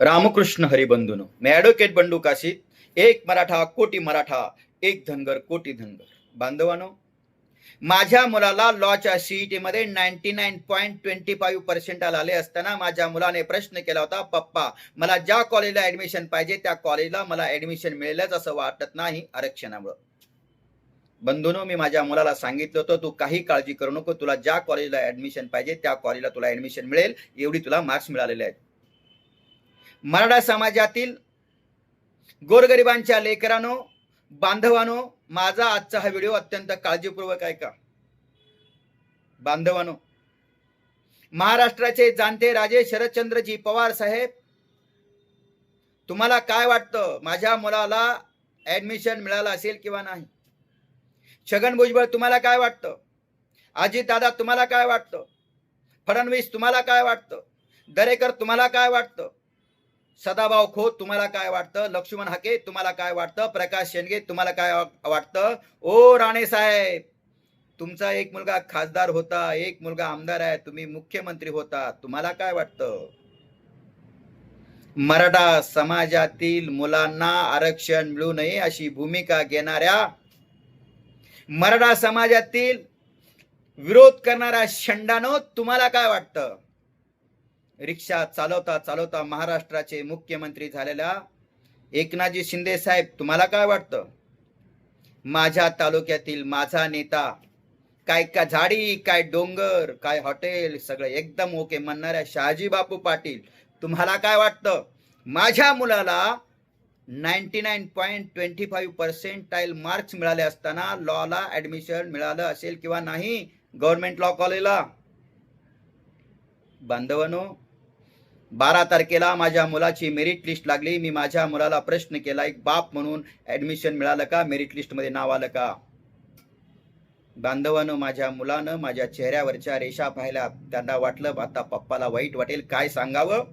रामकृष्ण हरिबंधून मी ॲडव्होकेट बंडू काशीत एक मराठा कोटी मराठा एक धनगर कोटी धनगर. बांधवानो माझ्या मुलाला लॉच्या सीईटी मध्ये ninety nine point twenty five percent आले असताना माझ्या मुलाने प्रश्न केला होता पप्पा मला ज्या कॉलेजला ऍडमिशन पाहिजे त्या कॉलेजला मला ऍडमिशन मिळेलच असं वाटत नाही आरक्षणामुळं. बंधूनो मी माझ्या मुलाला सांगितलं होतं तू काही काळजी करू नको तुला ज्या कॉलेजला ऍडमिशन पाहिजे त्या कॉलेजला तुला ऍडमिशन मिळेल एवढी तुला मार्क्स मिळालेले आहेत. मराठा समाजातील गोरगरिबांच्या लेकरांनो बांधवानो माझा आजचा हा व्हिडिओ अत्यंत काळजीपूर्वक आहे का बांधवानो महाराष्ट्राचे जाणते राजे शरदचंद्रजी पवार साहेब तुम्हाला काय वाटतं? माझ्या मुलाला ऍडमिशन मिळालं असेल किंवा नाही? छगन भुजबळ तुम्हाला काय वाटतं? आजी दादा तुम्हाला काय वाटतं? फडणवीस तुम्हाला काय वाटतं? दरेकर तुम्हाला काय वाटतं? सदाभाऊ खोत तुम्हाला काय वाटतं? लक्ष्मण हाके तुम्हाला काय वाटतं? प्रकाश शेंडगे तुम्हाला काय वाटतं? ओ राणे साहेब तुमचा एक मुलगा खासदार होता एक मुलगा आमदार आहे तुम्ही मुख्यमंत्री होता तुम्हाला काय वाटतं? मराठा समाजातील मुलांना आरक्षण मिळू नये अशी भूमिका घेणाऱ्या मराठा समाजातील विरोध करणाऱ्या शंडानो तुम्हाला काय वाटतं? रिक्षा चालवता चालवता महाराष्ट्राचे मुख्यमंत्री झालेल्या एकनाथजी शिंदे साहेब तुम्हाला काय वाटतं? माझ्या तालुक्यातील माझा नेता काय का झाडी काय डोंगर काय हॉटेल सगळं एकदम ओके म्हणणाऱ्या शहाजी बापू पाटील तुम्हाला काय वाटतं? माझ्या मुलाला ninety nine point twenty five percentile marks मिळाले असताना लॉला ऍडमिशन मिळालं असेल किंवा नाही गव्हर्नमेंट लॉ कॉलेजला? बांधवानो बारा तारखेला माझ्या मुलाची मेरिट लिस्ट लागली. मी माझ्या मुलाला प्रश्न केला एक बाप म्हणून ऍडमिशन मिळालं का? मेरिट लिस्टमध्ये नाव आलं का? बांधवानं माझ्या मुलानं माझ्या चेहऱ्यावरच्या रेषा पाहिल्या. त्यांना वाटलं आता पप्पाला वाईट वाटेल. काय सांगावं?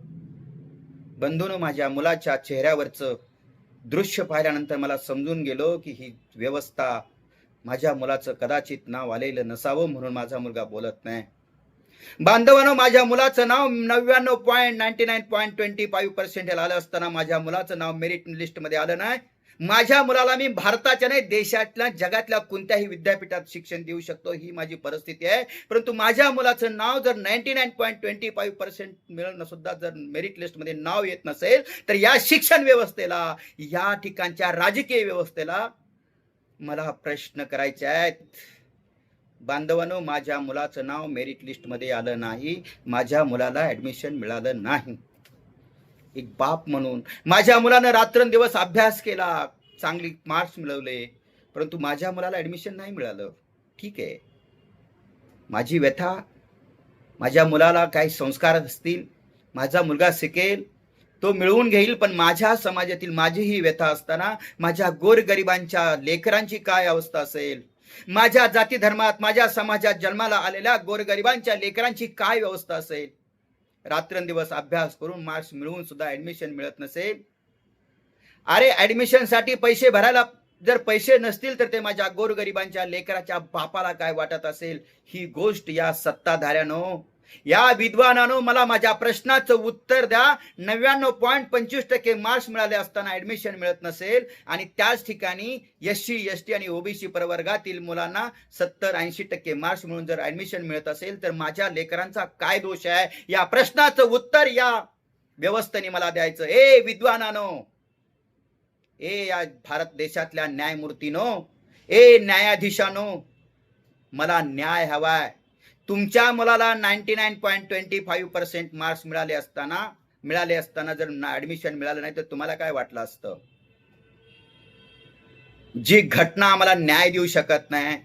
बंधूनं माझ्या मुलाच्या चेहऱ्यावरचं दृश्य पाहिल्यानंतर मला समजून गेलो की ही व्यवस्था माझ्या मुलाचं कदाचित नाव आलेलं नसावं म्हणून माझा मुलगा बोलत नाही. बांधवानं माझ्या मुलाचं नाव नव्याण्णव point ninety nine point twenty five percent आलं असताना माझ्या मुलाचं नाव मेरिट लिस्टमध्ये आलं नाही. माझ्या मुलाला मी भारताच्या नाही देशातल्या जगातल्या कोणत्याही विद्यापीठात शिक्षण देऊ शकतो ही माझी परिस्थिती आहे. परंतु माझ्या मुलाचं नाव जर ninety nine point twenty five percent मिळणं सुद्धा जर मेरिट लिस्टमध्ये नाव येत नसेल तर या शिक्षण व्यवस्थेला या ठिकाणच्या राजकीय व्यवस्थेला मला प्रश्न करायचे आहेत. बांधवानो माझ्या मुलाचं नाव मेरिट लिस्टमध्ये आलं नाही. माझ्या मुलाला ऍडमिशन मिळालं नाही. एक बाप म्हणून. माझ्या मुलानं रात्रंदिवस अभ्यास केला. चांगली मार्क्स मिळवले. परंतु माझ्या मुलाला ऍडमिशन नाही मिळालं. ठीक आहे. माझी व्यथा माझ्या मुलाला काही संस्कार असतील माझा मुलगा शिकेल तो मिळवून घेईल पण माझ्या समाजातील माझी ही व्यथा असताना माझ्या गोरगरिबांच्या लेकरांची काय अवस्था असेल? माझ्या जाती धर्मात माझ्या समाजात जन्माला आलेल्या गोरगरिबांच्या लेकरांची काय व्यवस्था असेल? रात्रंदिवस अभ्यास करून मार्क्स मिळवून सुद्धा ऍडमिशन मिळत नसेल. अरे ऍडमिशनसाठी पैसे भरायला जर पैसे नसतील तर ते माझ्या गोरगरिबांच्या लेकराच्या बापाला काय वाटत असेल? ही गोष्ट या सत्ताधाऱ्यानो या विद्वानानो मला माझ्या प्रश्नाचं उत्तर द्या. नव्याण्णव पॉईंट पंचवीस टक्के मार्क्स मिळाले असताना ऍडमिशन मिळत नसेल. आणि त्याच ठिकाणी एस सी एस टी आणि ओबीसी प्रवर्गातील मुलांना सत्तर ऐंशी टक्के मार्क्स मिळून जर ऍडमिशन मिळत असेल तर माझ्या लेकरांचा काय दोष आहे? या प्रश्नाचं उत्तर या व्यवस्थेने मला द्यायचं ए विद्वानानो! ए या भारत देशातल्या न्यायमूर्तीनो! ए न्यायाधीशानो! मला न्याय हवाय. तुमच्या मुलाला ninety nine point twenty five percent marks मिळाले असताना मिळाले असताना जर ऍडमिशन मिळालं नाही तर तुम्हाला काय वाटलं असतं? जी घटना आम्हाला न्याय देऊ शकत नाही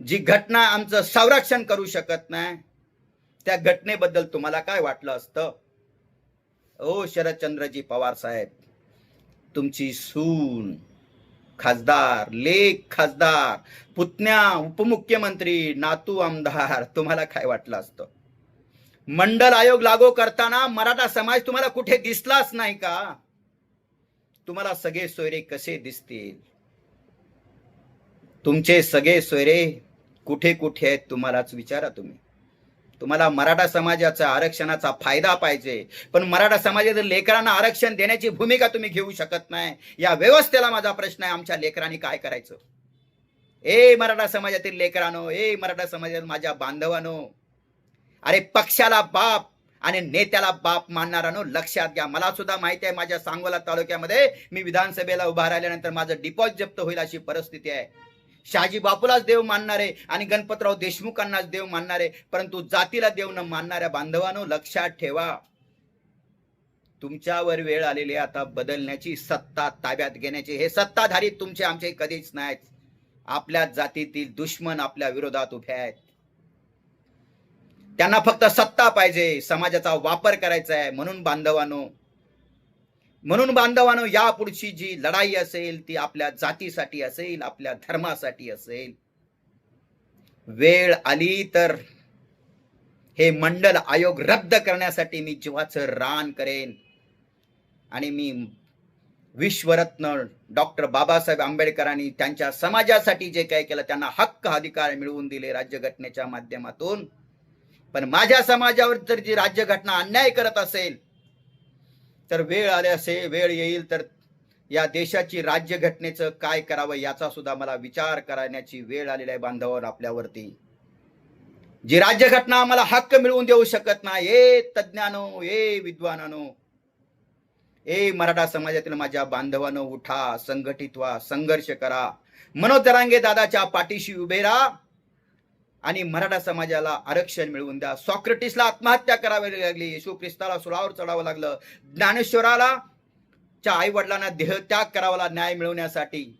जी घटना आमचं संरक्षण करू शकत नाही त्या घटनेबद्दल तुम्हाला काय वाटलं असतं? ओ शरदचंद्रजी पवार साहेब तुमची सून खासदार लेख खासदार पुतण्या उपमुख्यमंत्री नातू आमदार तुम्हाला काय वाटलं असतं? मंडल आयोग लागू करताना मराठा समाज तुम्हाला कुठे दिसलाच नाही का? तुम्हाला सगळे सोयरे कसे दिसतील? तुमचे सगळे सोयरे कुठे कुठे आहेत तुम्हालाच विचारा तुम्ही. तुम्हाला मराठा समाजाचा आरक्षणाचा फायदा पाहिजे. पण मराठा समाजातील लेकरांना आरक्षण देण्याची भूमिका तुम्ही घेऊ शकत नाही. या व्यवस्थेला माझा प्रश्न आहे आमच्या लेकरांनी काय करायचं? ए मराठा समाजातील लेकरानो ए मराठा समाजातील माझ्या बांधवानो अरे पक्षाला बाप आणि नेत्याला बाप मानणारानो लक्षात घ्या. मला सुद्धा माहिती आहे माझ्या सांगोला तालुक्यामध्ये मी विधानसभेला उभा राहिल्यानंतर माझं डिपॉझिट जप्त होईल अशी परिस्थिती आहे. शहाजी बापूलाच देव मानणारे आणि गणपतराव देशमुखांनाच देव मानणारे परंतु जातीला देव न मानणाऱ्या बांधवानो लक्षात ठेवा. तुमच्यावर वेळ आलेली आहे आता बदलण्याची सत्ता ताब्यात घेण्याची. हे सत्ताधारी तुमचे आमचे कधीच नाहीत. आपल्या जातीतील दुश्मन आपल्या विरोधात उभे आहेत. त्यांना फक्त सत्ता पाहिजे समाजाचा वापर करायचा आहे. म्हणून बांधवांनो म्हणून बांधवानो या पुढची जी लढाई असेल ती आपल्या जातीसाठी असेल आपल्या धर्मासाठी असेल. वेळ आली तर हे मंडल आयोग रद्द करण्यासाठी मी जीवाचं रान करेन. आणि मी विश्वरत्न डॉक्टर बाबासाहेब आंबेडकरांनी त्यांच्या समाजासाठी जे काही केलं त्यांना हक्क अधिकार मिळवून दिले राज्यघटनेच्या माध्यमातून. पण माझ्या समाजावर जर जी राज्यघटना अन्याय करत असेल तर वेळ आले असे वेळ येईल तर या देशाची राज्यघटनेचं काय करावं याचा सुद्धा मला विचार करण्याची वेळ आलेली आहे बांधवावर आपल्यावरती. जी राज्यघटना आम्हाला हक्क मिळवून देऊ शकत नाही ए तज्ज्ञानो ए विद्वानानो ए मराठा समाजातील माझ्या बांधवानो उठा संघटित व्हा संघर्ष करा. मनोज दरांगे दादाच्या पाठीशी उभे राहा. आणि मराठा समाजाला आरक्षण मिळवून द्या. सॉक्रेटिसला आत्महत्या करावी लागली. येशू ख्रिस्ताला सुळावर चढावं लागलं. ज्ञानेश्वराला च्या आई वडिलांना देहत्याग करावा न्याय मिळवण्यासाठी